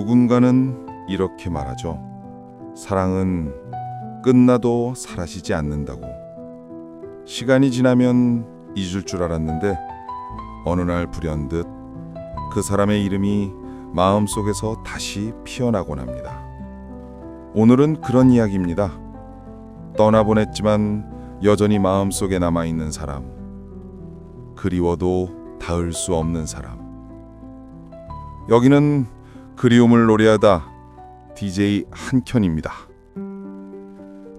누군가는 이렇게 말하죠. 사랑은 끝나도 사라지지 않는다고. 시간이 지나면 잊을 줄 알았는데 어느 날 불현듯 그 사람의 이름이 마음속에서 다시 피어나곤 합니다. 오늘은 그런 이야기입니다. 떠나보냈지만 여전히 마음속에 남아 있는 사람. 그리워도 닿을 수 없는 사람. 여기는 그리움을 노래하다 DJ 한켠입니다.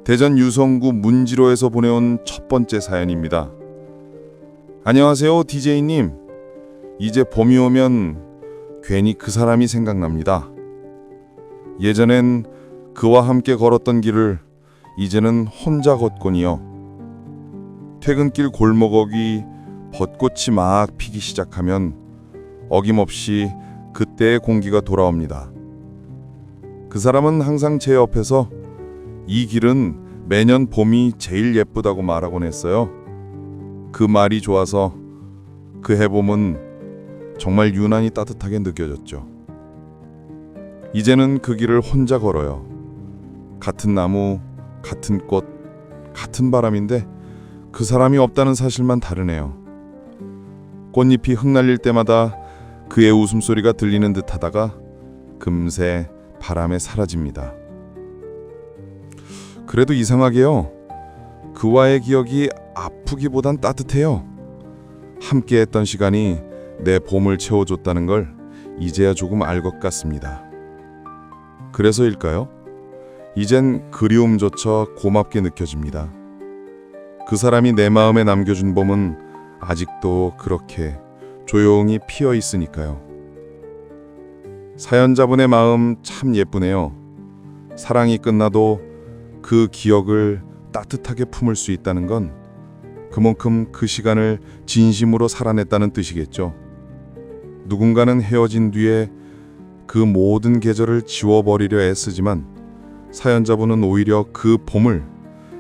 대전 유성구 문지로에서 보내온 첫 번째 사연입니다. 안녕하세요, DJ님. 이제 봄이 오면 괜히 그 사람이 생각납니다. 예전엔 그와 함께 걸었던 길을 이제는 혼자 걷곤이요. 퇴근길 골목어귀 벚꽃이 막 피기 시작하면 어김없이 그때의 공기가 돌아옵니다. 그 사람은 항상 제 옆에서 이 길은 매년 봄이 제일 예쁘다고 말하곤 했어요. 그 말이 좋아서 그 해봄은 정말 유난히 따뜻하게 느껴졌죠. 이제는 그 길을 혼자 걸어요. 같은 나무, 같은 꽃, 같은 바람인데 그 사람이 없다는 사실만 다르네요. 꽃잎이 흩날릴 때마다 그의 웃음소리가 들리는 듯 하다가 금세 바람에 사라집니다. 그래도 이상하게요. 그와의 기억이 아프기보단 따뜻해요. 함께 했던 시간이 내 봄을 채워줬다는 걸 이제야 조금 알 것 같습니다. 그래서일까요? 이젠 그리움조차 고맙게 느껴집니다. 그 사람이 내 마음에 남겨준 봄은 아직도 그렇게 조용히 피어 있으니까요. 사연자분의 마음 참 예쁘네요. 사랑이 끝나도 그 기억을 따뜻하게 품을 수 있다는 건 그만큼 그 시간을 진심으로 살아냈다는 뜻이겠죠. 누군가는 헤어진 뒤에 그 모든 계절을 지워버리려 애쓰지만 사연자분은 오히려 그 봄을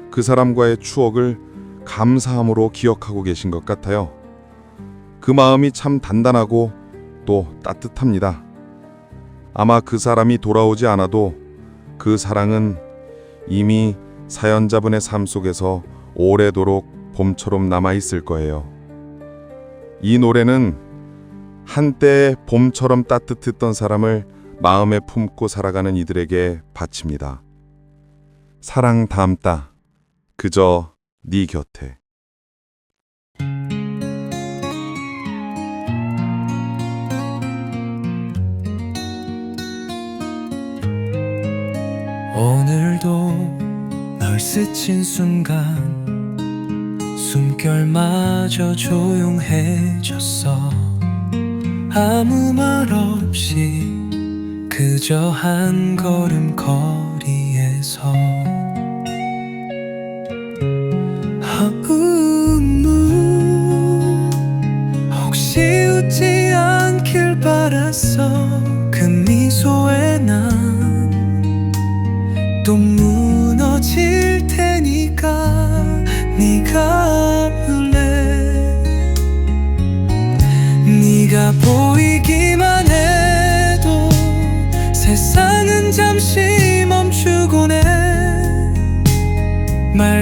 그 사람과의 추억을 감사함으로 기억하고 계신 것 같아요. 그 마음이 참 단단하고 또 따뜻합니다. 아마 그 사람이 돌아오지 않아도 그 사랑은 이미 사연자분의 삶 속에서 오래도록 봄처럼 남아 있을 거예요. 이 노래는 한때 봄처럼 따뜻했던 사람을 마음에 품고 살아가는 이들에게 바칩니다. 사랑 담다 그저 네 곁에 오늘도 널 스친 순간 숨결마저 조용해졌어. 아무 말 없이 그저 한 걸음 거리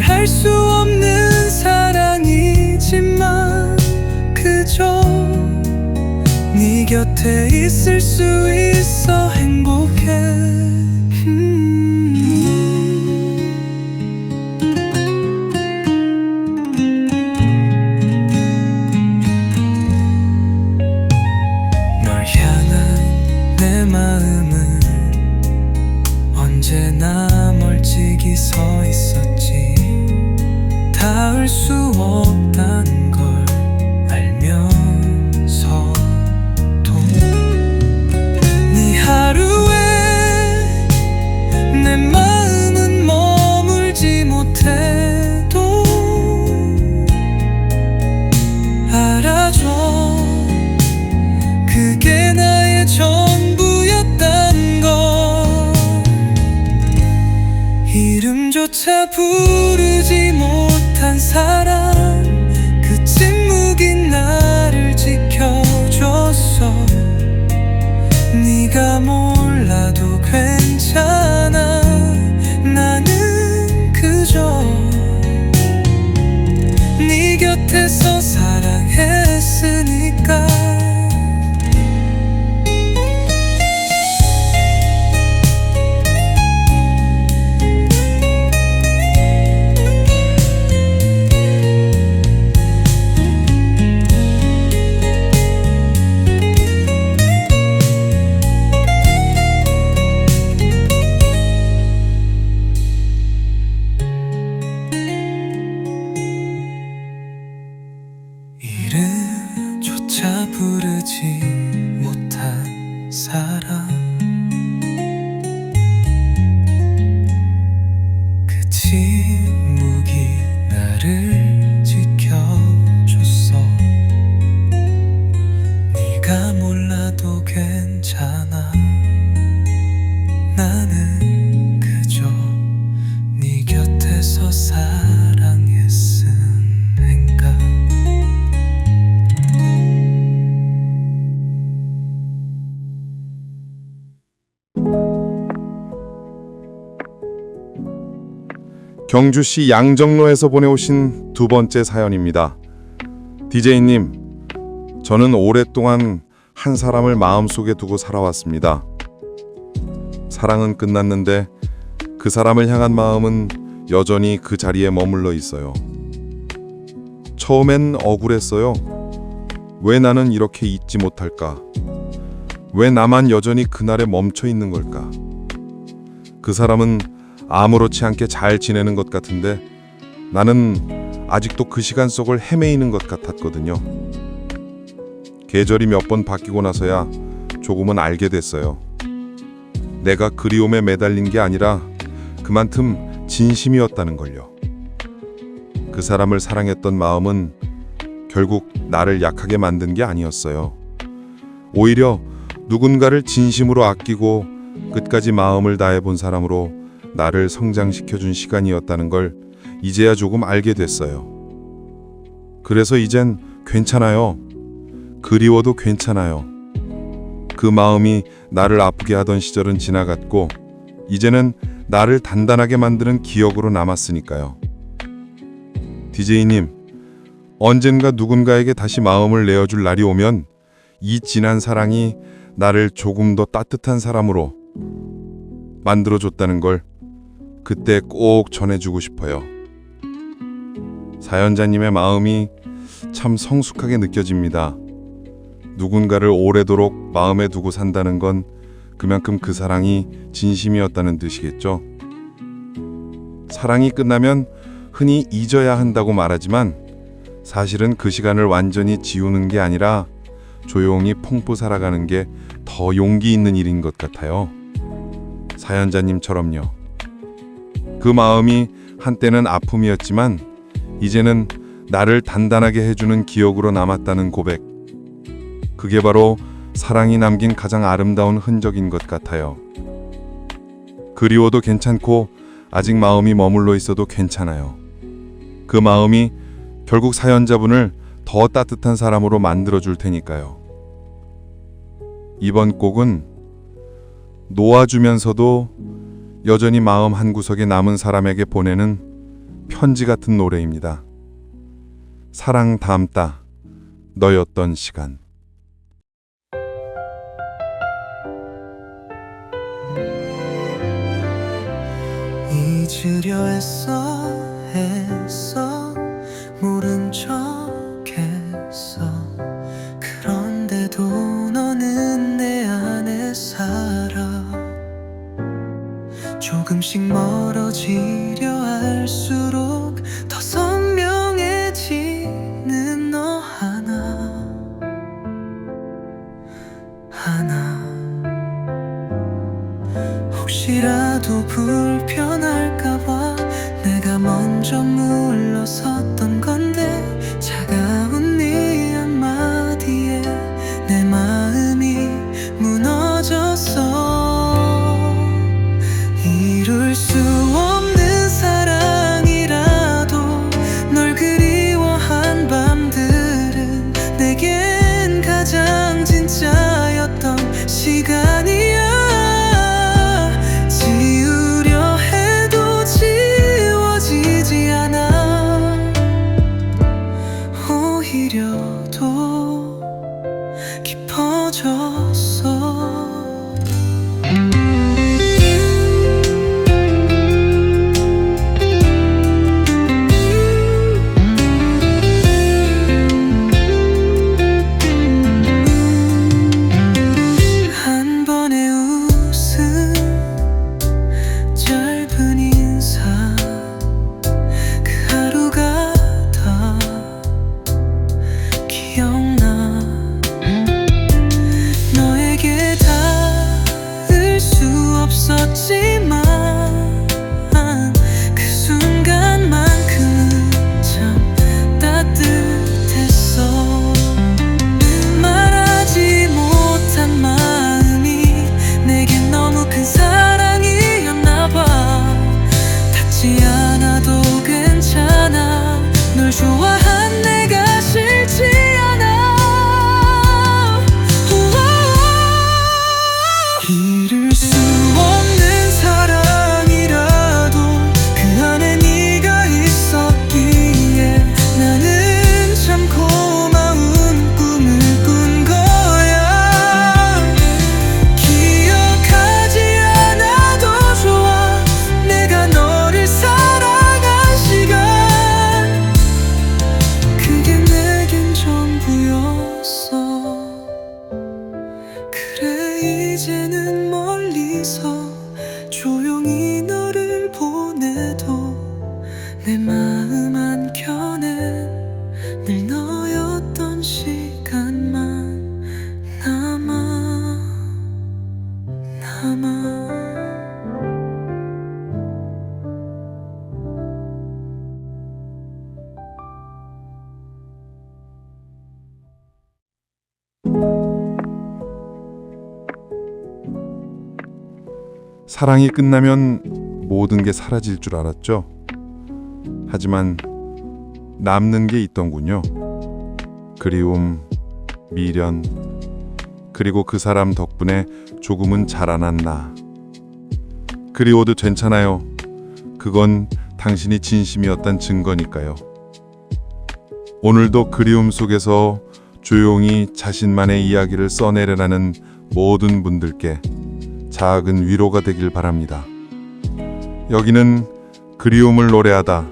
할 수 없는 사랑이지만 그저 네 곁에 있을 수 있어 부르지 못한 사람 그 침묵이 나를 지켜줬어 네가 몰라도 괜찮아. 나는 그저 네 곁에서 사랑했으니 차 부르지 못한 사람. 그 침묵이 나를 지켜줬어. 네가 몰라도 괜찮아. 나는 그저 네 곁에서 사 경주시 양정로에서 보내오신 두 번째 사연입니다. DJ님, 저는 오랫동안 한 사람을 마음속에 두고 살아왔습니다. 사랑은 끝났는데 그 사람을 향한 마음은 여전히 그 자리에 머물러 있어요. 처음엔 억울했어요. 왜 나는 이렇게 잊지 못할까? 왜 나만 여전히 그날에 멈춰 있는 걸까? 그 사람은 아무렇지 않게 잘 지내는 것 같은데 나는 아직도 그 시간 속을 헤매이는 것 같았거든요. 계절이 몇 번 바뀌고 나서야 조금은 알게 됐어요. 내가 그리움에 매달린 게 아니라 그만큼 진심이었다는 걸요. 그 사람을 사랑했던 마음은 결국 나를 약하게 만든 게 아니었어요. 오히려 누군가를 진심으로 아끼고 끝까지 마음을 다해 본 사람으로 나를 성장시켜 준 시간이었다는 걸 이제야 조금 알게 됐어요. 그래서 이젠 괜찮아요. 그리워도 괜찮아요. 그 마음이 나를 아프게 하던 시절은 지나갔고 이제는 나를 단단하게 만드는 기억으로 남았으니까요. DJ님, 언젠가 누군가에게 다시 마음을 내어줄 날이 오면 이 진한 사랑이 나를 조금 더 따뜻한 사람으로 만들어줬다는 걸 그때 꼭 전해주고 싶어요. 사연자님의 마음이 참 성숙하게 느껴집니다. 누군가를 오래도록 마음에 두고 산다는 건 그만큼 그 사랑이 진심이었다는 뜻이겠죠. 사랑이 끝나면 흔히 잊어야 한다고 말하지만 사실은 그 시간을 완전히 지우는 게 아니라 조용히 펑뿌 살아가는 게 더 용기 있는 일인 것 같아요. 사연자님처럼요. 그 마음이 한때는 아픔이었지만 이제는 나를 단단하게 해주는 기억으로 남았다는 고백. 그게 바로 사랑이 남긴 가장 아름다운 흔적인 것 같아요. 그리워도 괜찮고 아직 마음이 머물러 있어도 괜찮아요. 그 마음이 결국 사연자분을 더 따뜻한 사람으로 만들어 줄 테니까요. 이번 곡은 놓아주면서도 여전히 마음 한구석에 남은 사람에게 보내는 편지 같은 노래입니다. 사랑 담다 너였던 시간. 잊으려 했어 했어 모른 척 조금씩 멀어지려 할수록 더 선명해지는 너 하나 하나. 혹시라도 불편할까봐 내가 먼저 Dios. 사랑이 끝나면 모든 게 사라질 줄 알았죠. 하지만 남는 게 있던군요. 그리움, 미련, 그리고 그 사람 덕분에 조금은 자라난 나. 그리워도 괜찮아요. 그건 당신이 진심이었단 증거니까요. 오늘도 그리움 속에서 조용히 자신만의 이야기를 써내려라는 모든 분들께 작은 위로가 되길 바랍니다. 여기는 그리움을 노래하다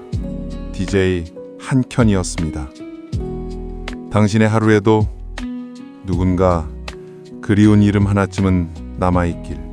DJ 한켠이었습니다. 당신의 하루에도 누군가 그리운 이름 하나쯤은 남아있길.